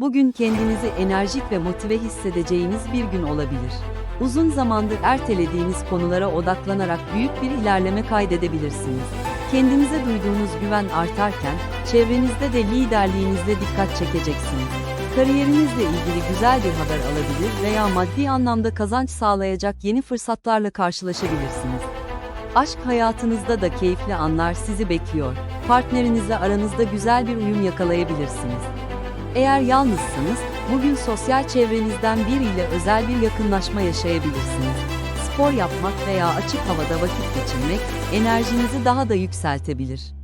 Bugün kendinizi enerjik ve motive hissedeceğiniz bir gün olabilir. Uzun zamandır ertelediğiniz konulara odaklanarak büyük bir ilerleme kaydedebilirsiniz. Kendinize duyduğunuz güven artarken, çevrenizde de liderliğinizle dikkat çekeceksiniz. Kariyerinizle ilgili güzel bir haber alabilir veya maddi anlamda kazanç sağlayacak yeni fırsatlarla karşılaşabilirsiniz. Aşk hayatınızda da keyifli anlar sizi bekliyor. Partnerinizle aranızda güzel bir uyum yakalayabilirsiniz. Eğer yalnızsınız, bugün sosyal çevrenizden biriyle özel bir yakınlaşma yaşayabilirsiniz. Spor yapmak veya açık havada vakit geçirmek enerjinizi daha da yükseltebilir.